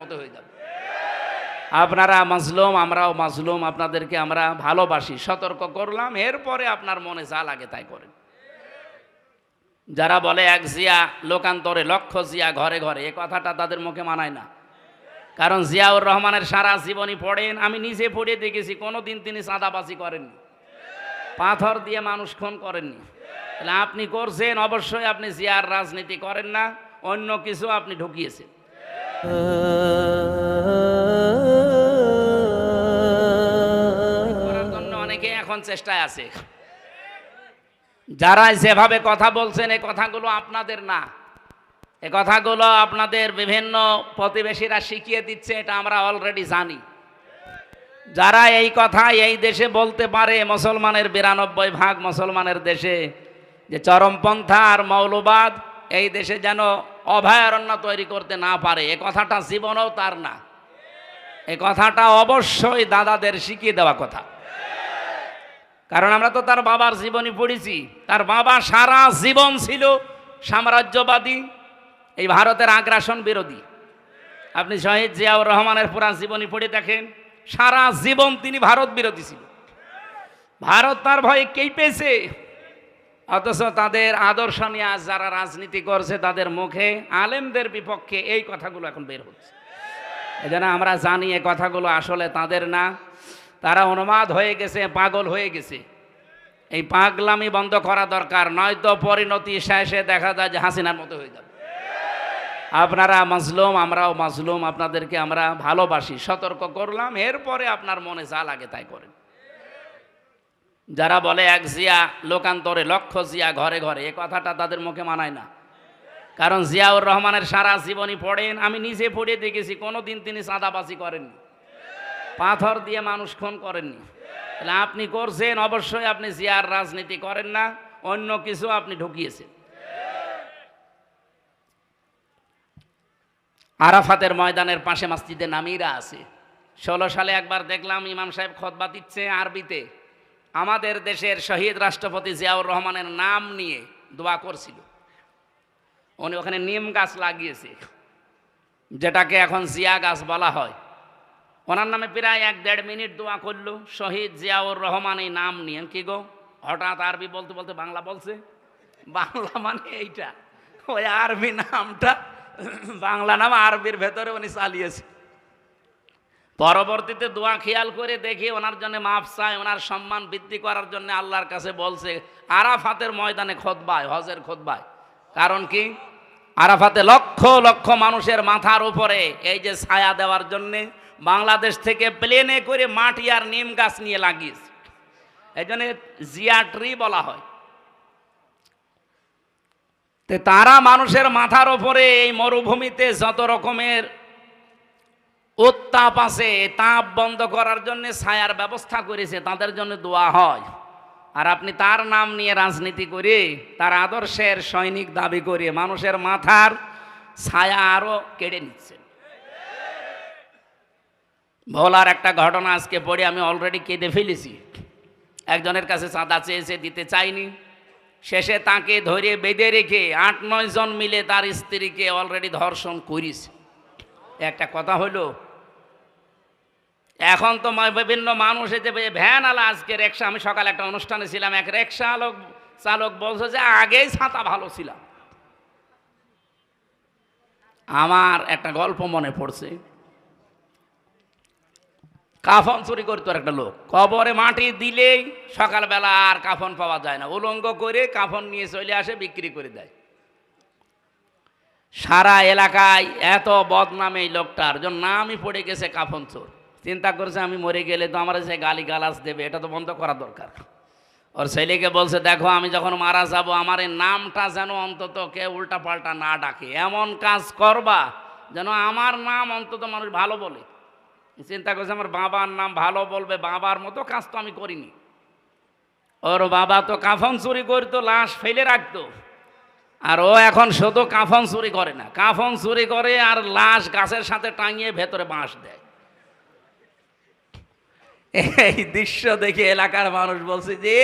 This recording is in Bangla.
হয়ে যাবে। আপনারা মাজলুম, আমরাও মাজলুম, আপনাদেরকে আমরা ভালোবাসি, সতর্ক করলাম, এরপরে আপনার মনে যা লাগে তাই করেন। যারা বলে এক জিয়া লোকান্তরে, লক্ষ জিয়া ঘরে ঘরে, এ কথাটা তাদের মুখে মানায় না। কারণ জিয়াউর রহমানের সারা জীবনী পড়েন, আমি নিজে পড়ে দেখেছি, কোনোদিন তিনি চাঁদাবাজি করেননি। পাথর দিয়ে মানুষ খুন করেননি। তাহলে আপনি করছেন, অবশ্যই আপনি জিয়ার রাজনীতি করেন না, অন্য কিছু আপনি ঢুকিয়েছেন। এখন চেষ্টায় আছে। যারা যেভাবে কথা বলছেন এই কথাগুলো আপনাদের না। এ কথাগুলো আপনাদের বিভিন্ন প্রতিবেশীরা শিখিয়ে দিচ্ছে, এটা আমরা অলরেডি জানি। যারা এই কথা এই দেশে বলতে পারে, মুসলমানের বিরানব্বই ভাগ মুসলমানের দেশে, যে চরমপন্থা আর মৌলবাদ এই দেশে যেন অভয়ারণ্য তৈরি করতে না পারে। এ কথাটা জীবনেও তার না। এ কথাটা অবশ্যই দাদাদের শিখিয়ে দেওয়া কথা। কারণ আমরা তো তার বাবার জীবনী পড়েছি। তার বাবা সারা জীবন ছিল সাম্রাজ্যবাদী, এই ভারতের আগ্রাসন বিরোধী। আপনি শহীদ জিয়াউর রহমানের পুরা জীবনী পড়ে দেখেন, সারা জীবন তিনি ভারত বিরোধী ছিল। ভারত তার ভয়ে কেঁপেছে। অথচ তাদের আদর্শ নিয়ে আজ যারা রাজনীতি করছে, তাদের মুখে আলেমদের বিপক্ষে এই কথাগুলো এখন বের হচ্ছে। এই আমরা জানি এ কথাগুলো আসলে তাদের না। তারা অনুমাদ হয়ে গেছে, পাগল হয়ে গেছে। এই পাগলামি বন্ধ করা দরকার, নয়তো পরিণতি শেষে দেখা যায় যে হাসিনার মতো হয়ে যাবে। আপনারা মাজলুম, আমরাও মাজলুম, আপনাদেরকে আমরা ভালোবাসি, সতর্ক করলাম, এরপরে আপনার মনে যা লাগে তাই করেন। যারা বলে এক জিয়া লোকান্তরে, লক্ষ জিয়া ঘরে ঘরে, এ কথাটা তাদের মুখে মানায় না। কারণ জিয়াউর রহমানের সারা জীবনী পড়েন, আমি নিজে পড়ে দেখেছি, কোনোদিন তিনি চাঁদাবাজি করেননি। পাথর দিয়ে মানুষ খুন করেননি। তাহলে আপনি করছেন, অবশ্যই আপনি জিয়ার রাজনীতি করেন না, অন্য কিছু আপনি ঢুকিয়েছেন। আরাফাতের ময়দানের পাশে মসজিদে নামিরা আছে। ষোলো সালে একবার দেখলাম ইমাম সাহেব খতবা দিচ্ছে আরবিতে। আমাদের দেশের শহীদ রাষ্ট্রপতি জিয়াউর রহমানের নাম নিয়ে দোয়া করছিল। উনি ওখানে নিম গাছ লাগিয়েছে, যেটাকে এখন জিয়া গাছ বলা হয়। ওনার নামে প্রায় এক দেড় মিনিট দোয়া করল, শহীদ জিয়াউর রহমান এই নাম নিয়ে কি গো? হঠাৎ আরবি বলতে বলতে বাংলা বলছে? বাংলা মানে এইটা। ওই আরবি নামটা, বাংলা নাম আরবির ভেতরে উনি চালিয়েছে। পরবর্তীতে দোয়া খেয়াল করে দেখি ওনার জন্য মাফ চায়, ওনার সম্মান বৃদ্ধি করার জন্য আল্লাহর কাছে বলছে, আরাফাতের ময়দানে খোদবায়, হজের খোদবায়। কারণ কি? আরাফাতে লক্ষ লক্ষ মানুষের মাথার উপরে এই যে ছায়া দেওয়ার জন্যে বাংলাদেশ থেকে প্লেনে করে মাটি আর নিম গাছ নিয়ে লাগিস এই জন্য জিয়া ট্রি বলা হয়। তারা মানুষের মাথার ওপরে এই মরুভূমিতে যত রকমের উত্তাপ আছে, তাপ বন্ধ করার জন্য ছায়ার ব্যবস্থা করেছে, তাদের জন্য দোয়া হয়। আর আপনি তার নাম নিয়ে রাজনীতি করে, তার আদর্শের সৈনিক দাবি করে মানুষের মাথার ছায়া আরও কেড়ে নিচ্ছেন। ভোলার একটা ঘটনা আজকে পড়ে আমি অলরেডি কেঁদে ফেলেছি। একজনের কাছে চাঁদা চেয়েছে, দিতে চাইনি। শেষে তাকে ধরে বেঁধে রেখে আট নয় জন মিলে তার স্ত্রীকে অলরেডি ধর্ষণ করিস একটা কথা হলো এখন তো বিভিন্ন মানুষ যে ভ্যান আলা আজকে রিক্সা। আমি সকালে একটা অনুষ্ঠানে ছিলাম, এক রিক্সা আলোক চালক বলছে যে, আগেই ছাতা ভালো ছিলাম আমার একটা গল্প মনে পড়ছে। কাফন চুরি করতো একটা লোক। কবরে মাটি দিলেই সকালবেলা আর কাফন পাওয়া যায় না। উলঙ্গ করে কাফন নিয়ে চলে আসে, বিক্রি করে দেয়। সারা এলাকায় এত বদনামে এই লোকটার। জন্য নামই পড়ে গেছে কাফন চোর। চিন্তা করছে, আমি মরে গেলে তো আমার যে গালি গালাস দেবে, এটা তো বন্ধ করা দরকার। ওর ছেলেকে বলছে, দেখো, আমি যখন মারা যাব, আমার এই নামটা যেন অন্তত কে উল্টা পাল্টা না ডাকে। এমন কাজ করবা যেন আমার নাম অন্তত মানুষ ভালো বলে। চিন্তা করছে, আমার বাবার নাম ভালো বলবে, বাবার মতো কাজ তো আমি করিনি। ওর বাবা তো কাফন চুরি করতো, লাশ ফেলে রাখতো। আর ও এখন শুধু কাফন চুরি করে না, কাফন চুরি করে আর লাশ গাছের সাথে টাঙিয়ে ভেতরে বাঁশ দেয়। এই দৃশ্য দেখে এলাকার মানুষ বলছে যে